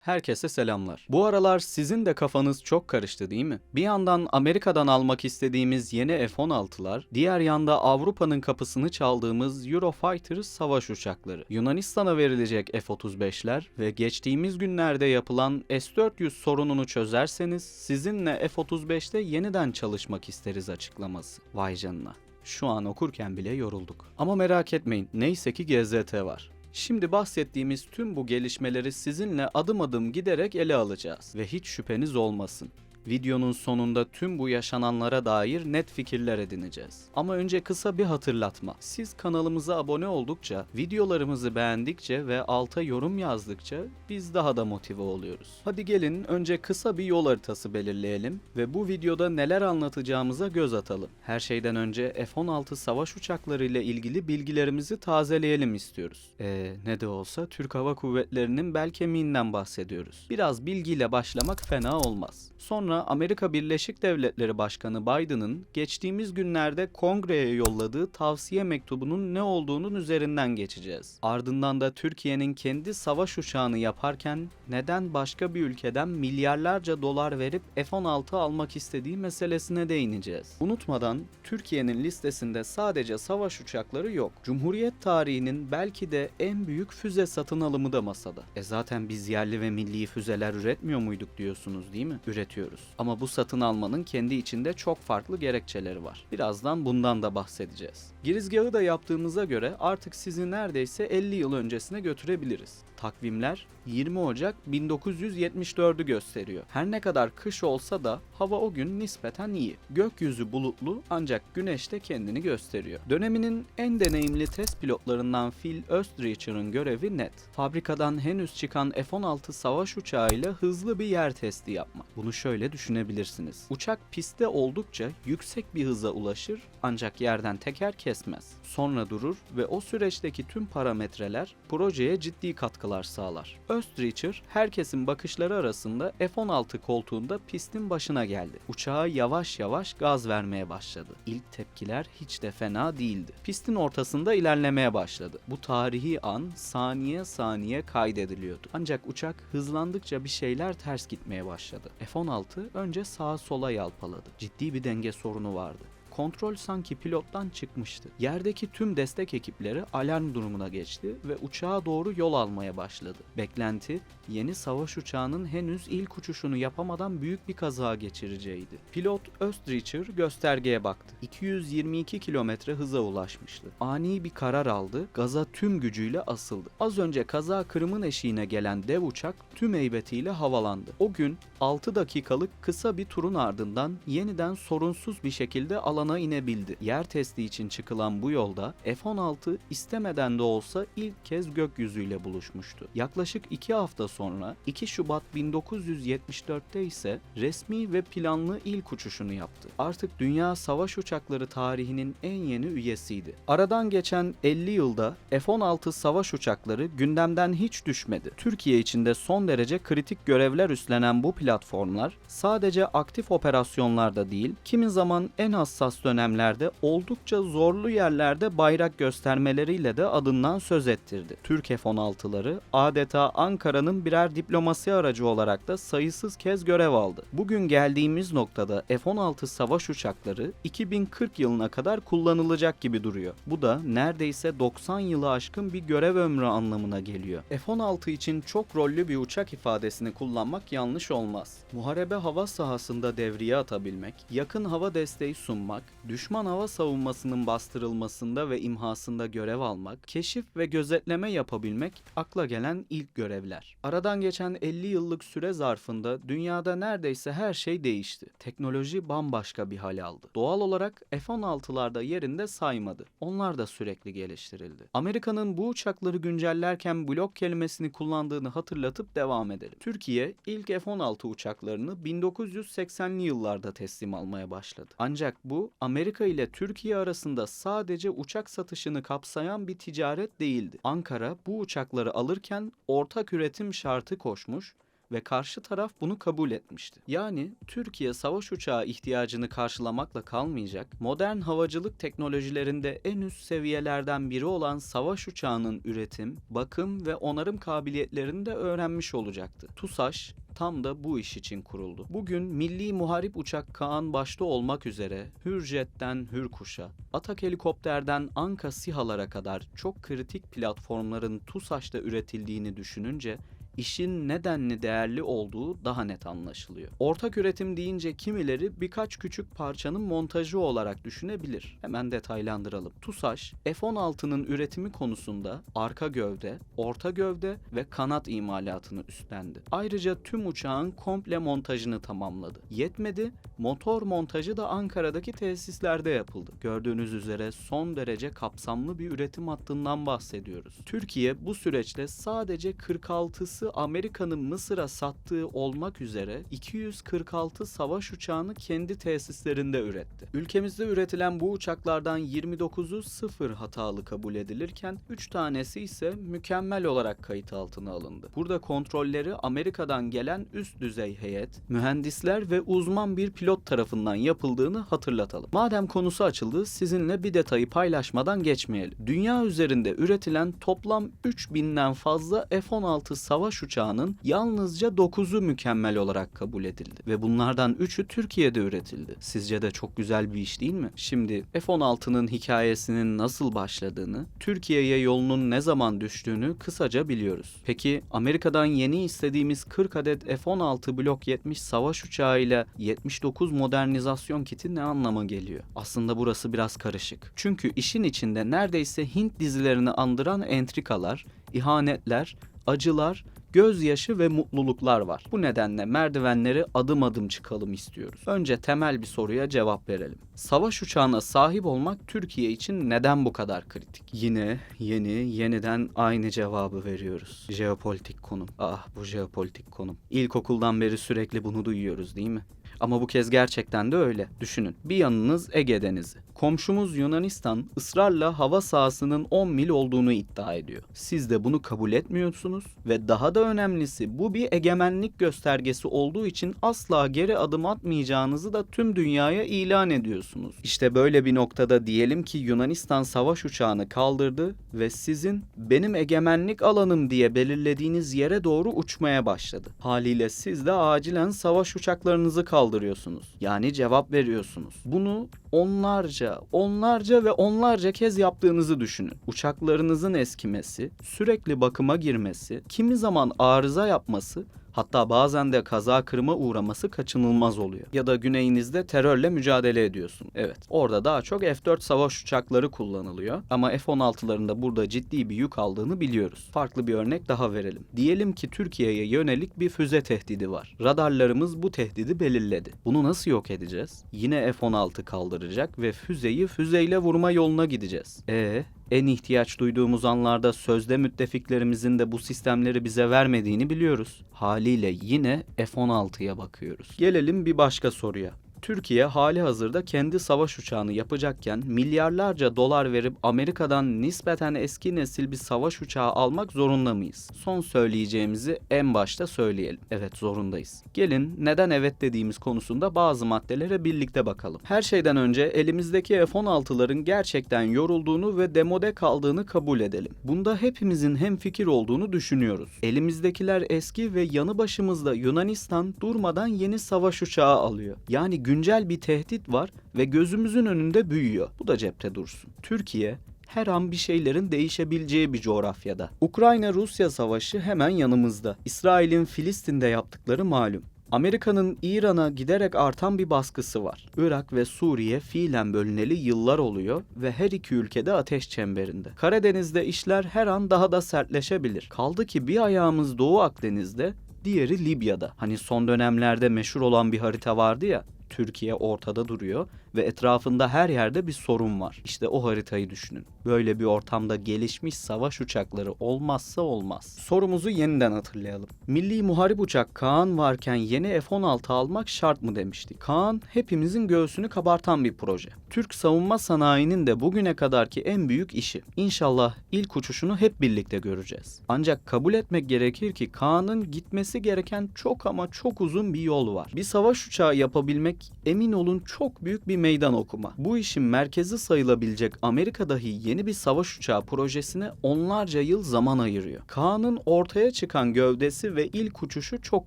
Herkese selamlar. Bu aralar sizin de kafanız çok karıştı değil mi? Bir yandan Amerika'dan almak istediğimiz yeni F-16'lar, diğer yanda Avrupa'nın kapısını çaldığımız Eurofighter savaş uçakları, Yunanistan'a verilecek F-35'ler ve geçtiğimiz günlerde yapılan S-400 sorununu çözerseniz sizinle F-35'te yeniden çalışmak isteriz açıklaması. Vay canına. Şu an okurken bile yorulduk. Ama merak etmeyin, neyse ki GZT var. Şimdi bahsettiğimiz tüm bu gelişmeleri sizinle adım adım giderek ele alacağız ve hiç şüpheniz olmasın. Videonun sonunda tüm bu yaşananlara dair net fikirler edineceğiz. Ama önce kısa bir hatırlatma. Siz kanalımıza abone oldukça, videolarımızı beğendikçe ve alta yorum yazdıkça biz daha da motive oluyoruz. Hadi gelin önce kısa bir yol haritası belirleyelim ve bu videoda neler anlatacağımıza göz atalım. Her şeyden önce F-16 savaş uçakları ile ilgili bilgilerimizi tazeleyelim istiyoruz. Eee ne de olsa Türk Hava Kuvvetleri'nin bel kemiğinden bahsediyoruz. Biraz bilgiyle başlamak fena olmaz. Sonra Amerika Birleşik Devletleri Başkanı Biden'ın geçtiğimiz günlerde kongreye yolladığı tavsiye mektubunun ne olduğunun üzerinden geçeceğiz. Ardından da Türkiye'nin kendi savaş uçağını yaparken neden başka bir ülkeden milyarlarca dolar verip F-16 almak istediği meselesine değineceğiz. Unutmadan Türkiye'nin listesinde sadece savaş uçakları yok. Cumhuriyet tarihinin belki de en büyük füze satın alımı da masada. E zaten biz yerli ve milli füzeler üretmiyor muyduk diyorsunuz değil mi? Üretiyoruz. Ama bu satın almanın kendi içinde çok farklı gerekçeleri var. Birazdan bundan da bahsedeceğiz. Girizgahı da yaptığımıza göre artık sizi neredeyse 50 yıl öncesine götürebiliriz. Takvimler 20 Ocak 1974'ü gösteriyor. Her ne kadar kış olsa da hava o gün nispeten iyi. Gökyüzü bulutlu ancak güneş de kendini gösteriyor. Döneminin en deneyimli test pilotlarından Phil Oesterreicher'ın görevi net. Fabrikadan henüz çıkan F-16 savaş uçağıyla hızlı bir yer testi yapmak. Bunu şöyle düşünebilirsiniz. Uçak pistte oldukça yüksek bir hıza ulaşır ancak yerden teker kesmez. Sonra durur ve o süreçteki tüm parametreler projeye ciddi katkılar sağlar. Österreicher herkesin bakışları arasında F-16 koltuğunda pistin başına geldi. Uçağa yavaş yavaş gaz vermeye başladı. İlk tepkiler hiç de fena değildi. Pistin ortasında ilerlemeye başladı. Bu tarihi an saniye saniye kaydediliyordu. Ancak uçak hızlandıkça bir şeyler ters gitmeye başladı. F-16 önce sağa sola yalpaladı. Ciddi bir denge sorunu vardı kontrol sanki pilottan çıkmıştı. Yerdeki tüm destek ekipleri alarm durumuna geçti ve uçağa doğru yol almaya başladı. Beklenti yeni savaş uçağının henüz ilk uçuşunu yapamadan büyük bir kaza geçireceğiydi. Pilot Österreicher göstergeye baktı. 222 kilometre hıza ulaşmıştı. Ani bir karar aldı, gaza tüm gücüyle asıldı. Az önce kaza kırımın eşiğine gelen dev uçak tüm heybetiyle havalandı. O gün 6 dakikalık kısa bir turun ardından yeniden sorunsuz bir şekilde alana inebildi. Yer testi için çıkılan bu yolda F-16 istemeden de olsa ilk kez gökyüzüyle buluşmuştu. Yaklaşık 2 hafta sonra 2 Şubat 1974'te ise resmi ve planlı ilk uçuşunu yaptı. Artık dünya savaş uçakları tarihinin en yeni üyesiydi. Aradan geçen 50 yılda F-16 savaş uçakları gündemden hiç düşmedi. Türkiye içinde son derece kritik görevler üstlenen bu platformlar sadece aktif operasyonlarda değil, kimi zaman en hassas dönemlerde oldukça zorlu yerlerde bayrak göstermeleriyle de adından söz ettirdi. Türk F-16'ları adeta Ankara'nın birer diplomasi aracı olarak da sayısız kez görev aldı. Bugün geldiğimiz noktada F-16 savaş uçakları 2040 yılına kadar kullanılacak gibi duruyor. Bu da neredeyse 90 yılı aşkın bir görev ömrü anlamına geliyor. F-16 için çok rollü bir uçak ifadesini kullanmak yanlış olmaz. Muharebe hava sahasında devriye atabilmek, yakın hava desteği sunmak, düşman hava savunmasının bastırılmasında ve imhasında görev almak, keşif ve gözetleme yapabilmek akla gelen ilk görevler. Aradan geçen 50 yıllık süre zarfında dünyada neredeyse her şey değişti. Teknoloji bambaşka bir hal aldı. Doğal olarak F-16'larda yerinde saymadı. Onlar da sürekli geliştirildi. Amerika'nın bu uçakları güncellerken blok kelimesini kullandığını hatırlatıp devam edelim. Türkiye ilk F-16 uçaklarını 1980'li yıllarda teslim almaya başladı. Ancak bu Amerika ile Türkiye arasında sadece uçak satışını kapsayan bir ticaret değildi. Ankara bu uçakları alırken ortak üretim şartı koşmuş ve karşı taraf bunu kabul etmişti. Yani Türkiye savaş uçağı ihtiyacını karşılamakla kalmayacak, modern havacılık teknolojilerinde en üst seviyelerden biri olan savaş uçağının üretim, bakım ve onarım kabiliyetlerini de öğrenmiş olacaktı. TUSAŞ tam da bu iş için kuruldu. Bugün Milli Muharip Uçak Kaan başta olmak üzere Hürjet'ten Hürkuş'a, Atak Helikopter'den Anka SİHA'lara kadar çok kritik platformların TUSAŞ'ta üretildiğini düşününce işin nedenli değerli olduğu daha net anlaşılıyor. Ortak üretim deyince kimileri birkaç küçük parçanın montajı olarak düşünebilir. Hemen detaylandıralım. TUSAŞ, F-16'nın üretimi konusunda arka gövde, orta gövde ve kanat imalatını üstlendi. Ayrıca tüm uçağın komple montajını tamamladı. Yetmedi, motor montajı da Ankara'daki tesislerde yapıldı. Gördüğünüz üzere son derece kapsamlı bir üretim hattından bahsediyoruz. Türkiye bu süreçte sadece 46'sı Amerika'nın Mısır'a sattığı olmak üzere 246 savaş uçağını kendi tesislerinde üretti. Ülkemizde üretilen bu uçaklardan 29'u sıfır hatalı kabul edilirken 3 tanesi ise mükemmel olarak kayıt altına alındı. Burada kontrolleri Amerika'dan gelen üst düzey heyet, mühendisler ve uzman bir pilot tarafından yapıldığını hatırlatalım. Madem konusu açıldı sizinle bir detayı paylaşmadan geçmeyelim. Dünya üzerinde üretilen toplam 3000'den fazla F-16 savaş uçağının yalnızca 9'u mükemmel olarak kabul edildi ve bunlardan 3'ü Türkiye'de üretildi. Sizce de çok güzel bir iş değil mi? Şimdi F-16'nın hikayesinin nasıl başladığını, Türkiye'ye yolunun ne zaman düştüğünü kısaca biliyoruz. Peki Amerika'dan yeni istediğimiz 40 adet F-16 Blok 70 savaş uçağıyla 79 modernizasyon kiti ne anlama geliyor? Aslında burası biraz karışık. Çünkü işin içinde neredeyse Hint dizilerini andıran entrikalar, ihanetler, acılar, gözyaşı ve mutluluklar var. Bu nedenle merdivenleri adım adım çıkalım istiyoruz. Önce temel bir soruya cevap verelim. Savaş uçağına sahip olmak Türkiye için neden bu kadar kritik? Yine yeni yeniden aynı cevabı veriyoruz. Jeopolitik konum. Ah bu jeopolitik konum. İlkokuldan beri sürekli bunu duyuyoruz değil mi? Ama bu kez gerçekten de öyle. Düşünün. Bir yanınız Ege Denizi. Komşumuz Yunanistan ısrarla hava sahasının 10 mil olduğunu iddia ediyor. Siz de bunu kabul etmiyorsunuz ve daha da önemlisi bu bir egemenlik göstergesi olduğu için asla geri adım atmayacağınızı da tüm dünyaya ilan ediyorsunuz. İşte böyle bir noktada diyelim ki Yunanistan savaş uçağını kaldırdı ve sizin benim egemenlik alanım diye belirlediğiniz yere doğru uçmaya başladı. Haliyle siz de acilen savaş uçaklarınızı kaldırıyorsunuz. Yani cevap veriyorsunuz. Bunu onlarca, onlarca ve onlarca kez yaptığınızı düşünün. Uçaklarınızın eskimesi, sürekli bakıma girmesi, kimi zaman arıza yapması Hatta bazen de kaza kırıma uğraması kaçınılmaz oluyor. Ya da güneyinizde terörle mücadele ediyorsun. Evet. Orada daha çok F-4 savaş uçakları kullanılıyor. Ama F-16'ların da burada ciddi bir yük aldığını biliyoruz. Farklı bir örnek daha verelim. Diyelim ki Türkiye'ye yönelik bir füze tehdidi var. Radarlarımız bu tehdidi belirledi. Bunu nasıl yok edeceğiz? Yine F-16 kaldıracak ve füzeyi füzeyle vurma yoluna gideceğiz. E en ihtiyaç duyduğumuz anlarda sözde müttefiklerimizin de bu sistemleri bize vermediğini biliyoruz. Haliyle yine F-16'ya bakıyoruz. Gelelim bir başka soruya. Türkiye hali hazırda kendi savaş uçağını yapacakken milyarlarca dolar verip Amerika'dan nispeten eski nesil bir savaş uçağı almak zorunda mıyız? Son söyleyeceğimizi en başta söyleyelim. Evet zorundayız. Gelin neden evet dediğimiz konusunda bazı maddelere birlikte bakalım. Her şeyden önce elimizdeki F-16'ların gerçekten yorulduğunu ve demode kaldığını kabul edelim. Bunda hepimizin hem fikir olduğunu düşünüyoruz. Elimizdekiler eski ve yanı başımızda Yunanistan durmadan yeni savaş uçağı alıyor. Yani güncel bir tehdit var ve gözümüzün önünde büyüyor. Bu da cepte dursun. Türkiye her an bir şeylerin değişebileceği bir coğrafyada. Ukrayna-Rusya savaşı hemen yanımızda. İsrail'in Filistin'de yaptıkları malum. Amerika'nın İran'a giderek artan bir baskısı var. Irak ve Suriye fiilen bölüneli yıllar oluyor ve her iki ülkede ateş çemberinde. Karadeniz'de işler her an daha da sertleşebilir. Kaldı ki bir ayağımız Doğu Akdeniz'de, diğeri Libya'da. Hani son dönemlerde meşhur olan bir harita vardı ya, Türkiye ortada duruyor ve etrafında her yerde bir sorun var. İşte o haritayı düşünün. Böyle bir ortamda gelişmiş savaş uçakları olmazsa olmaz. Sorumuzu yeniden hatırlayalım. Milli Muharip Uçak Kaan varken yeni F-16 almak şart mı demiştik. Kaan hepimizin göğsünü kabartan bir proje. Türk savunma sanayinin de bugüne kadarki en büyük işi. İnşallah ilk uçuşunu hep birlikte göreceğiz. Ancak kabul etmek gerekir ki Kaan'ın gitmesi gereken çok ama çok uzun bir yol var. Bir savaş uçağı yapabilmek emin olun çok büyük bir meydan okuma. Bu işin merkezi sayılabilecek Amerika dahi yeni bir savaş uçağı projesine onlarca yıl zaman ayırıyor. Kaan'ın ortaya çıkan gövdesi ve ilk uçuşu çok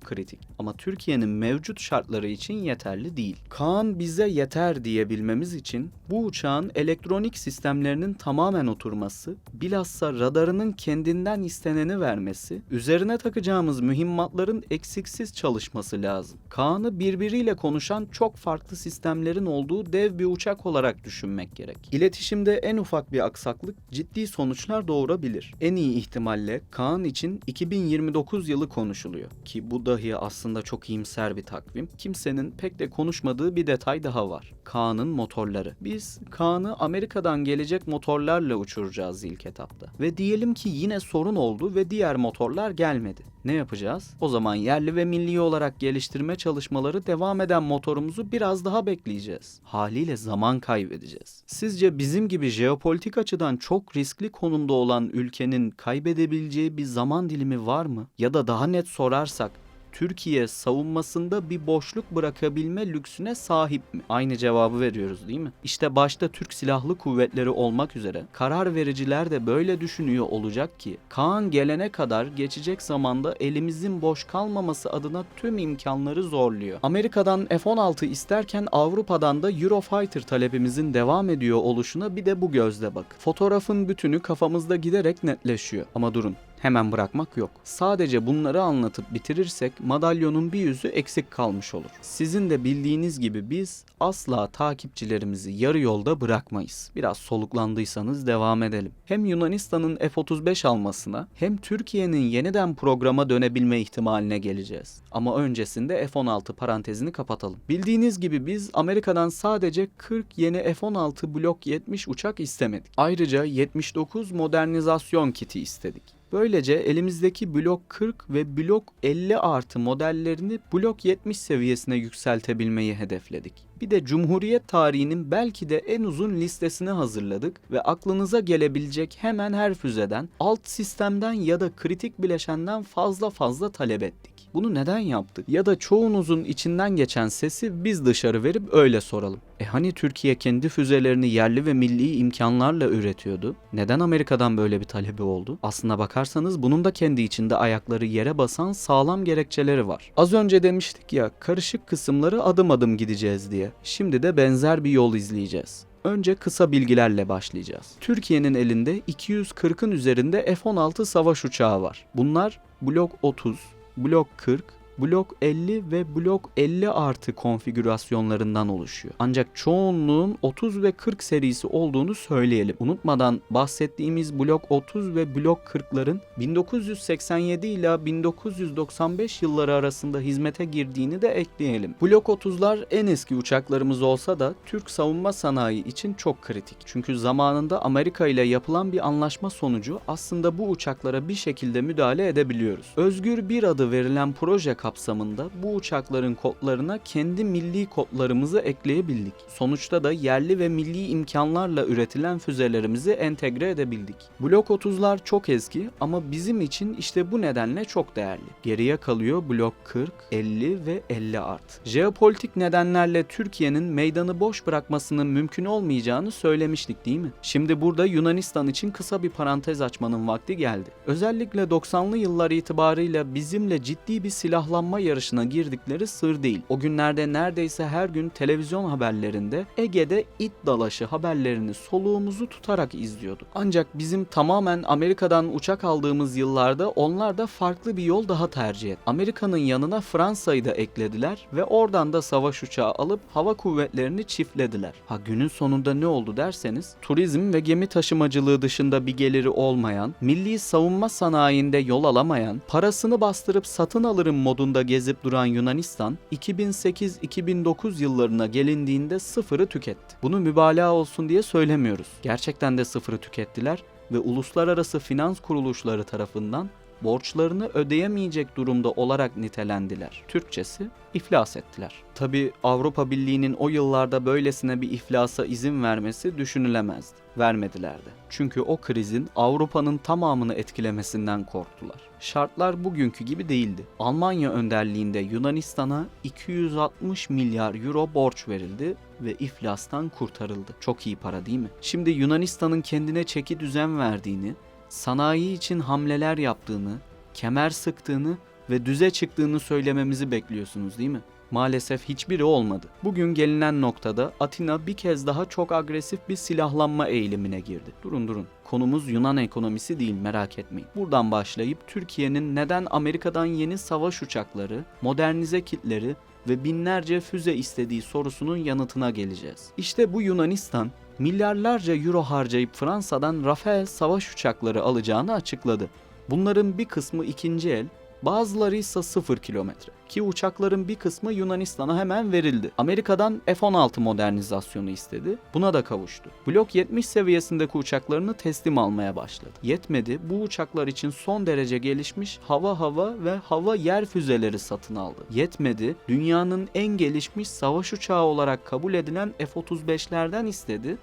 kritik. Ama Türkiye'nin mevcut şartları için yeterli değil. Kaan bize yeter diyebilmemiz için bu uçağın elektronik sistemlerinin tamamen oturması, bilhassa radarının kendinden isteneni vermesi, üzerine takacağımız mühimmatların eksiksiz çalışması lazım. Kaan'ı birbiriyle konuşan çok farklı sistemlerin olduğu dev bir uçak olarak düşünmek gerek. İletişimde en ufak bir aksaklık ciddi sonuçlar doğurabilir. En iyi ihtimalle Kaan için 2029 yılı konuşuluyor ki bu dahi aslında çok iyimser bir takvim. Kimsenin pek de konuşmadığı bir detay daha var. Kaan'ın motorları. Biz Kaan'ı Amerika'dan gelecek motorlarla uçuracağız ilk etapta. Ve diyelim ki yine sorun oldu ve diğer motorlar gelmedi. Ne yapacağız? O zaman yerli ve milli olarak geliştirme çalışmaları devam eden motorumuzu biraz daha bekleyeceğiz. Haliyle zaman kaybedeceğiz. Sizce bizim gibi jeopolitik açıdan çok riskli konumda olan ülkenin kaybedebileceği bir zaman dilimi var mı? Ya da daha net sorarsak Türkiye savunmasında bir boşluk bırakabilme lüksüne sahip mi? Aynı cevabı veriyoruz değil mi? İşte başta Türk Silahlı Kuvvetleri olmak üzere karar vericiler de böyle düşünüyor olacak ki Kaan gelene kadar geçecek zamanda elimizin boş kalmaması adına tüm imkanları zorluyor. Amerika'dan F-16 isterken Avrupa'dan da Eurofighter talebimizin devam ediyor oluşuna bir de bu gözle bak. Fotoğrafın bütünü kafamızda giderek netleşiyor. Ama durun hemen bırakmak yok. Sadece bunları anlatıp bitirirsek madalyonun bir yüzü eksik kalmış olur. Sizin de bildiğiniz gibi biz asla takipçilerimizi yarı yolda bırakmayız. Biraz soluklandıysanız devam edelim. Hem Yunanistan'ın F-35 almasına hem Türkiye'nin yeniden programa dönebilme ihtimaline geleceğiz. Ama öncesinde F-16 parantezini kapatalım. Bildiğiniz gibi biz Amerika'dan sadece 40 yeni F-16 Blok 70 uçak istemedik. Ayrıca 79 modernizasyon kiti istedik. Böylece elimizdeki blok 40 ve blok 50 artı modellerini blok 70 seviyesine yükseltebilmeyi hedefledik. Bir de Cumhuriyet tarihinin belki de en uzun listesini hazırladık ve aklınıza gelebilecek hemen her füzeden, alt sistemden ya da kritik bileşenden fazla fazla talep ettik. Bunu neden yaptık? Ya da çoğunuzun içinden geçen sesi biz dışarı verip öyle soralım. E hani Türkiye kendi füzelerini yerli ve milli imkanlarla üretiyordu? Neden Amerika'dan böyle bir talebi oldu? Aslına bakarsanız bunun da kendi içinde ayakları yere basan sağlam gerekçeleri var. Az önce demiştik ya karışık kısımları adım adım gideceğiz diye. Şimdi de benzer bir yol izleyeceğiz. Önce kısa bilgilerle başlayacağız. Türkiye'nin elinde 240'ın üzerinde F-16 savaş uçağı var. Bunlar Blok 30, Blok 40, Blok 50 ve Blok 50 artı konfigürasyonlarından oluşuyor. Ancak çoğunluğun 30 ve 40 serisi olduğunu söyleyelim. Unutmadan bahsettiğimiz Blok 30 ve Blok 40'ların 1987 ile 1995 yılları arasında hizmete girdiğini de ekleyelim. Blok 30'lar en eski uçaklarımız olsa da Türk savunma sanayi için çok kritik. Çünkü zamanında Amerika ile yapılan bir anlaşma sonucu aslında bu uçaklara bir şekilde müdahale edebiliyoruz. Özgür bir adı verilen proje kapsamında bu uçakların kodlarına kendi milli kodlarımızı ekleyebildik. Sonuçta da yerli ve milli imkanlarla üretilen füzelerimizi entegre edebildik. Blok 30'lar çok eski ama bizim için işte bu nedenle çok değerli. Geriye kalıyor Blok 40, 50 ve 50 art. Jeopolitik nedenlerle Türkiye'nin meydanı boş bırakmasının mümkün olmayacağını söylemiştik değil mi? Şimdi burada Yunanistan için kısa bir parantez açmanın vakti geldi. Özellikle 90'lı yıllar itibarıyla bizimle ciddi bir silahlanma yarışına girdikleri sır değil. O günlerde neredeyse her gün televizyon haberlerinde Ege'de it dalaşı haberlerini soluğumuzu tutarak izliyorduk. Ancak bizim tamamen Amerika'dan uçak aldığımız yıllarda onlar da farklı bir yol daha tercih etti. Amerika'nın yanına Fransa'yı da eklediler ve oradan da savaş uçağı alıp hava kuvvetlerini çiftlediler. Ha günün sonunda ne oldu derseniz turizm ve gemi taşımacılığı dışında bir geliri olmayan, milli savunma sanayinde yol alamayan, parasını bastırıp satın alırım modunda yurdunda gezip duran Yunanistan 2008-2009 yıllarına gelindiğinde sıfırı tüketti. Bunu mübalağa olsun diye söylemiyoruz. Gerçekten de sıfırı tükettiler ve uluslararası finans kuruluşları tarafından borçlarını ödeyemeyecek durumda olarak nitelendiler. Türkçesi iflas ettiler. Tabi Avrupa Birliği'nin o yıllarda böylesine bir iflasa izin vermesi düşünülemezdi. Vermediler de. Çünkü o krizin Avrupa'nın tamamını etkilemesinden korktular. Şartlar bugünkü gibi değildi. Almanya önderliğinde Yunanistan'a 260 milyar euro borç verildi ve iflastan kurtarıldı. Çok iyi para değil mi? Şimdi Yunanistan'ın kendine çeki düzen verdiğini, sanayi için hamleler yaptığını, kemer sıktığını ve düze çıktığını söylememizi bekliyorsunuz değil mi? Maalesef hiçbiri olmadı. Bugün gelinen noktada Atina bir kez daha çok agresif bir silahlanma eğilimine girdi. Durun durun. Konumuz Yunan ekonomisi değil merak etmeyin. Buradan başlayıp Türkiye'nin neden Amerika'dan yeni savaş uçakları, modernize kitleri ve binlerce füze istediği sorusunun yanıtına geleceğiz. İşte bu Yunanistan milyarlarca euro harcayıp Fransa'dan Rafael savaş uçakları alacağını açıkladı. Bunların bir kısmı ikinci el, bazıları ise 0 kilometre. Ki uçakların bir kısmı Yunanistan'a hemen verildi. Amerika'dan F-16 modernizasyonu istedi. Buna da kavuştu. Blok 70 seviyesindeki uçaklarını teslim almaya başladı. Yetmedi. Bu uçaklar için son derece gelişmiş hava hava ve hava yer füzeleri satın aldı. Yetmedi. Dünyanın en gelişmiş savaş uçağı olarak kabul edilen F-35'lerden istedi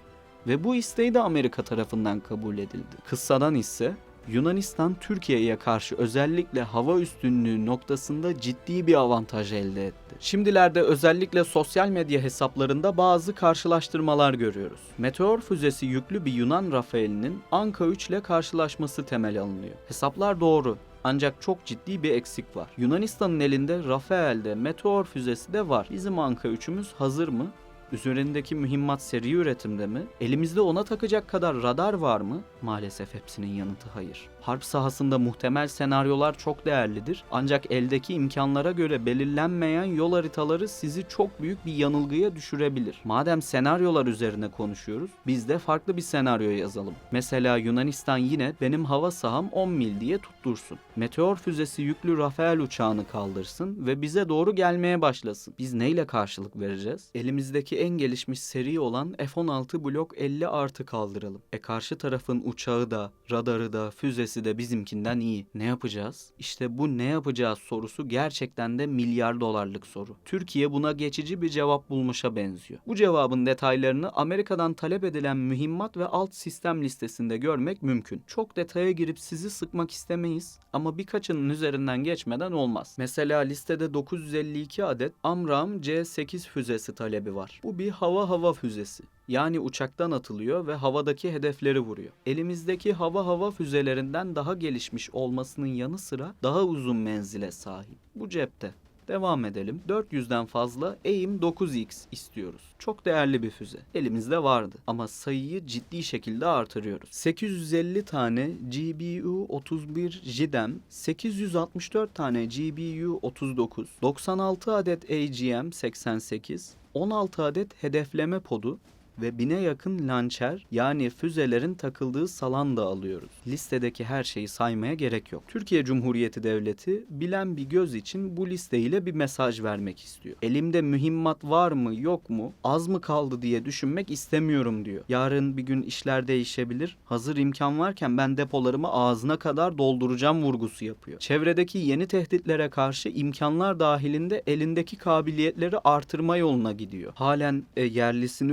ve bu isteği de Amerika tarafından kabul edildi. Kıssadan ise Yunanistan Türkiye'ye karşı özellikle hava üstünlüğü noktasında ciddi bir avantaj elde etti. Şimdilerde özellikle sosyal medya hesaplarında bazı karşılaştırmalar görüyoruz. Meteor füzesi yüklü bir Yunan Rafael'inin Anka 3 ile karşılaşması temel alınıyor. Hesaplar doğru. Ancak çok ciddi bir eksik var. Yunanistan'ın elinde Rafael'de Meteor füzesi de var. Bizim Anka 3'ümüz hazır mı? Üzerindeki mühimmat seri üretimde mi? Elimizde ona takacak kadar radar var mı? Maalesef hepsinin yanıtı hayır. Harp sahasında muhtemel senaryolar çok değerlidir. Ancak eldeki imkanlara göre belirlenmeyen yol haritaları sizi çok büyük bir yanılgıya düşürebilir. Madem senaryolar üzerine konuşuyoruz, biz de farklı bir senaryo yazalım. Mesela Yunanistan yine benim hava saham 10 mil diye tuttursun. Meteor füzesi yüklü Rafael uçağını kaldırsın ve bize doğru gelmeye başlasın. Biz neyle karşılık vereceğiz? Elimizdeki en gelişmiş seri olan F-16 Blok 50 artı kaldıralım. E karşı tarafın uçağı da, radarı da, füzesi de bizimkinden iyi. Ne yapacağız? İşte bu ne yapacağız sorusu gerçekten de milyar dolarlık soru. Türkiye buna geçici bir cevap bulmuşa benziyor. Bu cevabın detaylarını Amerika'dan talep edilen mühimmat ve alt sistem listesinde görmek mümkün. Çok detaya girip sizi sıkmak istemeyiz ama birkaçının üzerinden geçmeden olmaz. Mesela listede 952 adet Amram C8 füzesi talebi var. Bu bir hava hava füzesi. Yani uçaktan atılıyor ve havadaki hedefleri vuruyor. Elimizdeki hava hava füzelerinden daha gelişmiş olmasının yanı sıra daha uzun menzile sahip. Bu cepte. Devam edelim. 400'den fazla AIM 9X istiyoruz. Çok değerli bir füze. Elimizde vardı ama sayıyı ciddi şekilde artırıyoruz. 850 tane GBU 31 JIDEM, 864 tane GBU 39, 96 adet AGM 88, 16 adet hedefleme podu ve bine yakın lançer yani füzelerin takıldığı salan da alıyoruz. Listedeki her şeyi saymaya gerek yok. Türkiye Cumhuriyeti Devleti bilen bir göz için bu listeyle bir mesaj vermek istiyor. Elimde mühimmat var mı yok mu az mı kaldı diye düşünmek istemiyorum diyor. Yarın bir gün işler değişebilir. Hazır imkan varken ben depolarımı ağzına kadar dolduracağım vurgusu yapıyor. Çevredeki yeni tehditlere karşı imkanlar dahilinde elindeki kabiliyetleri artırma yoluna gidiyor. Halen e, yerlisini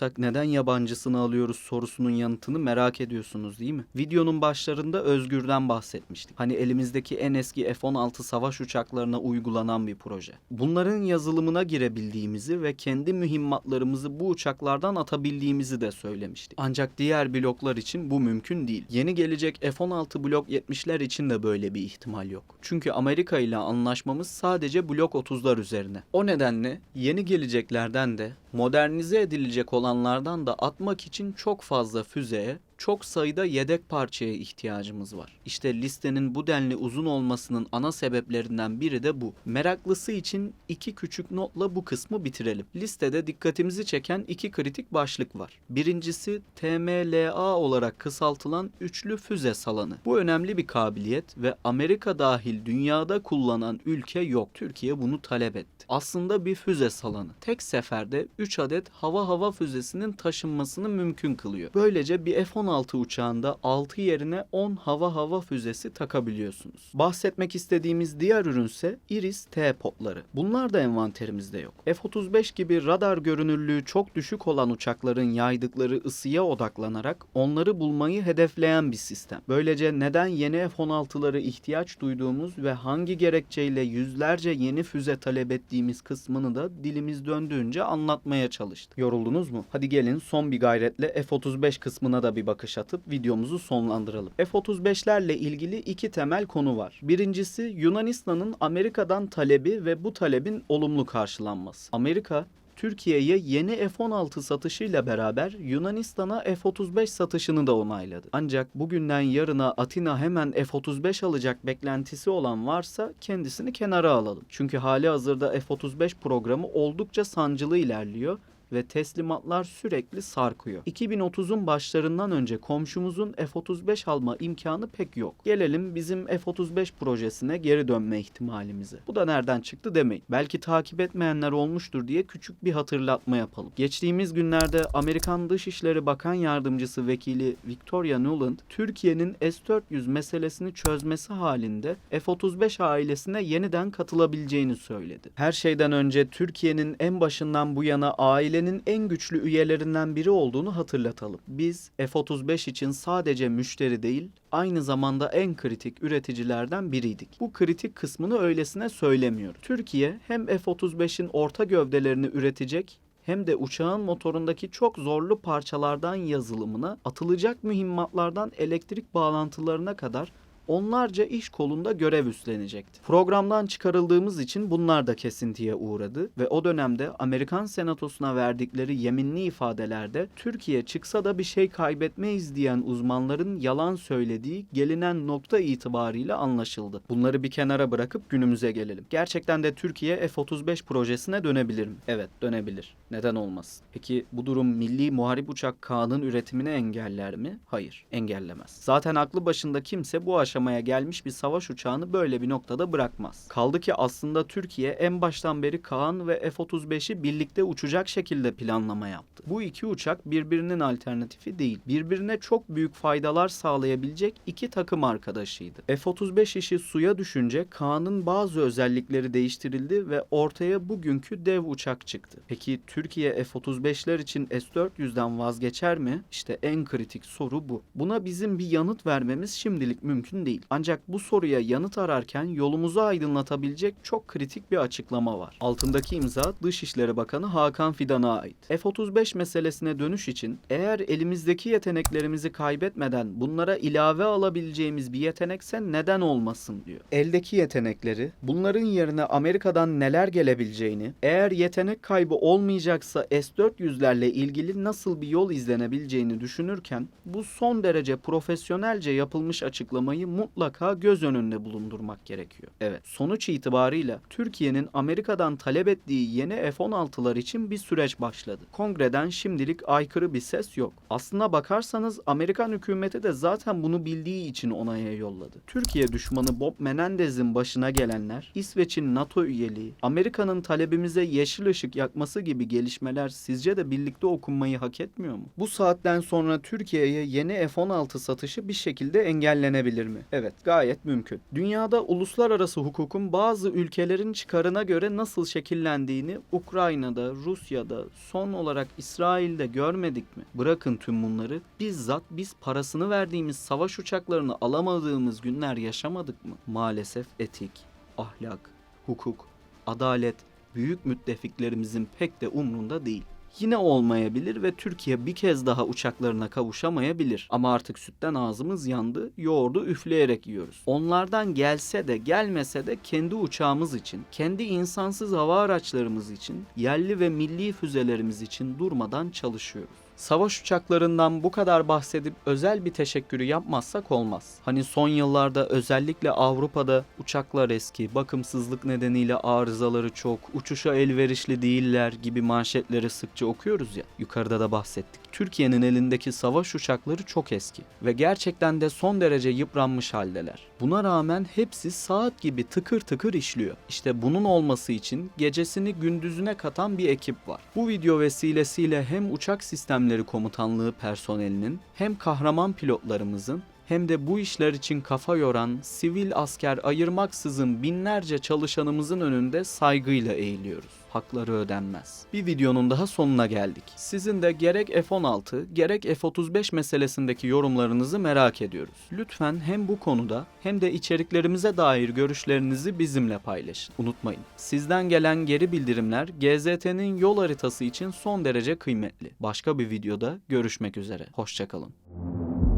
üretiyorsak neden yabancısını alıyoruz sorusunun yanıtını merak ediyorsunuz değil mi? Videonun başlarında Özgür'den bahsetmiştik. Hani elimizdeki en eski F-16 savaş uçaklarına uygulanan bir proje. Bunların yazılımına girebildiğimizi ve kendi mühimmatlarımızı bu uçaklardan atabildiğimizi de söylemiştik. Ancak diğer bloklar için bu mümkün değil. Yeni gelecek F-16 blok 70'ler için de böyle bir ihtimal yok. Çünkü Amerika ile anlaşmamız sadece blok 30'lar üzerine. O nedenle yeni geleceklerden de modernize edilecek olanlardan da atmak için çok fazla füzeye, çok sayıda yedek parçaya ihtiyacımız var. İşte listenin bu denli uzun olmasının ana sebeplerinden biri de bu. Meraklısı için iki küçük notla bu kısmı bitirelim. Listede dikkatimizi çeken iki kritik başlık var. Birincisi TMLA olarak kısaltılan üçlü füze salanı. Bu önemli bir kabiliyet ve Amerika dahil dünyada kullanan ülke yok. Türkiye bunu talep etti. Aslında bir füze salanı. Tek seferde 3 adet hava hava füzesinin taşınmasını mümkün kılıyor. Böylece bir F-16 uçağında 6 yerine 10 hava hava füzesi takabiliyorsunuz. Bahsetmek istediğimiz diğer ürünse Iris T potları. Bunlar da envanterimizde yok. F-35 gibi radar görünürlüğü çok düşük olan uçakların yaydıkları ısıya odaklanarak onları bulmayı hedefleyen bir sistem. Böylece neden yeni F-16'ları ihtiyaç duyduğumuz ve hangi gerekçeyle yüzlerce yeni füze talep ettiğimiz kısmını da dilimiz döndüğünce anlatmaya çalıştık. Yoruldunuz mu? Hadi gelin son bir gayretle F-35 kısmına da bir bakış atıp videomuzu sonlandıralım. F-35'lerle ilgili iki temel konu var. Birincisi Yunanistan'ın Amerika'dan talebi ve bu talebin olumlu karşılanması. Amerika Türkiye'ye yeni F-16 satışıyla beraber Yunanistan'a F-35 satışını da onayladı. Ancak bugünden yarına Atina hemen F-35 alacak beklentisi olan varsa kendisini kenara alalım. Çünkü hali hazırda F-35 programı oldukça sancılı ilerliyor ve teslimatlar sürekli sarkıyor. 2030'un başlarından önce komşumuzun F-35 alma imkanı pek yok. Gelelim bizim F-35 projesine geri dönme ihtimalimize. Bu da nereden çıktı demeyin. Belki takip etmeyenler olmuştur diye küçük bir hatırlatma yapalım. Geçtiğimiz günlerde Amerikan Dışişleri Bakan Yardımcısı Vekili Victoria Nuland, Türkiye'nin S-400 meselesini çözmesi halinde F-35 ailesine yeniden katılabileceğini söyledi. Her şeyden önce Türkiye'nin en başından bu yana aile ailenin en güçlü üyelerinden biri olduğunu hatırlatalım. Biz F-35 için sadece müşteri değil, aynı zamanda en kritik üreticilerden biriydik. Bu kritik kısmını öylesine söylemiyor. Türkiye hem F-35'in orta gövdelerini üretecek hem de uçağın motorundaki çok zorlu parçalardan yazılımına, atılacak mühimmatlardan elektrik bağlantılarına kadar onlarca iş kolunda görev üstlenecekti. Programdan çıkarıldığımız için bunlar da kesintiye uğradı ve o dönemde Amerikan Senatosu'na verdikleri yeminli ifadelerde Türkiye çıksa da bir şey kaybetmeyiz diyen uzmanların yalan söylediği gelinen nokta itibariyle anlaşıldı. Bunları bir kenara bırakıp günümüze gelelim. Gerçekten de Türkiye F-35 projesine dönebilir mi? Evet dönebilir. Neden olmaz? Peki bu durum Milli Muharip Uçak Kağı'nın üretimini engeller mi? Hayır, engellemez. Zaten aklı başında kimse bu aşamaya gelmiş bir savaş uçağını böyle bir noktada bırakmaz. Kaldı ki aslında Türkiye en baştan beri Kaan ve F-35'i birlikte uçacak şekilde planlama yaptı. Bu iki uçak birbirinin alternatifi değil. Birbirine çok büyük faydalar sağlayabilecek iki takım arkadaşıydı. F-35 işi suya düşünce Kaan'ın bazı özellikleri değiştirildi ve ortaya bugünkü dev uçak çıktı. Peki Türkiye F-35'ler için S-400'den vazgeçer mi? İşte en kritik soru bu. Buna bizim bir yanıt vermemiz şimdilik mümkün değil. Ancak bu soruya yanıt ararken yolumuzu aydınlatabilecek çok kritik bir açıklama var. Altındaki imza Dışişleri Bakanı Hakan Fidan'a ait. F-35 meselesine dönüş için eğer elimizdeki yeteneklerimizi kaybetmeden bunlara ilave alabileceğimiz bir yetenekse neden olmasın diyor. Eldeki yetenekleri, bunların yerine Amerika'dan neler gelebileceğini, eğer yetenek kaybı olmayacaksa S-400'lerle ilgili nasıl bir yol izlenebileceğini düşünürken bu son derece profesyonelce yapılmış açıklamayı mutlaka göz önünde bulundurmak gerekiyor. Evet, sonuç itibarıyla Türkiye'nin Amerika'dan talep ettiği yeni F-16'lar için bir süreç başladı. Kongreden şimdilik aykırı bir ses yok. Aslına bakarsanız Amerikan hükümeti de zaten bunu bildiği için onaya yolladı. Türkiye düşmanı Bob Menendez'in başına gelenler, İsveç'in NATO üyeliği, Amerika'nın talebimize yeşil ışık yakması gibi gelişmeler sizce de birlikte okunmayı hak etmiyor mu? Bu saatten sonra Türkiye'ye yeni F-16 satışı bir şekilde engellenebilir mi? Evet, gayet mümkün. Dünyada uluslararası hukukun bazı ülkelerin çıkarına göre nasıl şekillendiğini Ukrayna'da, Rusya'da, son olarak İsrail'de görmedik mi? Bırakın tüm bunları. Bizzat biz parasını verdiğimiz savaş uçaklarını alamadığımız günler yaşamadık mı? Maalesef etik, ahlak, hukuk, adalet büyük müttefiklerimizin pek de umrunda değil. Yine olmayabilir ve Türkiye bir kez daha uçaklarına kavuşamayabilir. Ama artık sütten ağzımız yandı, yoğurdu üfleyerek yiyoruz. Onlardan gelse de gelmese de kendi uçağımız için, kendi insansız hava araçlarımız için, yerli ve milli füzelerimiz için durmadan çalışıyoruz. Savaş uçaklarından bu kadar bahsedip özel bir teşekkürü yapmazsak olmaz. Hani son yıllarda özellikle Avrupa'da uçaklar eski, bakımsızlık nedeniyle arızaları çok, uçuşa elverişli değiller gibi manşetleri sıkça okuyoruz ya. Yukarıda da bahsettik. Türkiye'nin elindeki savaş uçakları çok eski ve gerçekten de son derece yıpranmış haldeler. Buna rağmen hepsi saat gibi tıkır tıkır işliyor. İşte bunun olması için gecesini gündüzüne katan bir ekip var. Bu video vesilesiyle hem uçak sistemleri komutanlığı personelinin hem kahraman pilotlarımızın hem de bu işler için kafa yoran sivil asker ayırmaksızın binlerce çalışanımızın önünde saygıyla eğiliyoruz. Hakları ödenmez. Bir videonun daha sonuna geldik. Sizin de gerek F-16 gerek F-35 meselesindeki yorumlarınızı merak ediyoruz. Lütfen hem bu konuda hem de içeriklerimize dair görüşlerinizi bizimle paylaşın. Unutmayın. Sizden gelen geri bildirimler GZT'nin yol haritası için son derece kıymetli. Başka bir videoda görüşmek üzere. Hoşçakalın.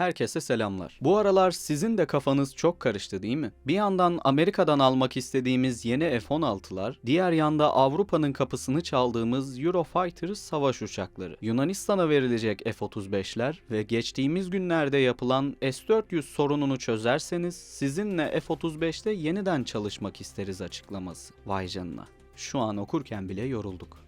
Herkese selamlar. Bu aralar sizin de kafanız çok karıştı değil mi? Bir yandan Amerika'dan almak istediğimiz yeni F-16'lar, diğer yanda Avrupa'nın kapısını çaldığımız Eurofighter savaş uçakları, Yunanistan'a verilecek F-35'ler ve geçtiğimiz günlerde yapılan S-400 sorununu çözerseniz sizinle F-35'te yeniden çalışmak isteriz açıklaması. Vay canına. Şu an okurken bile yorulduk.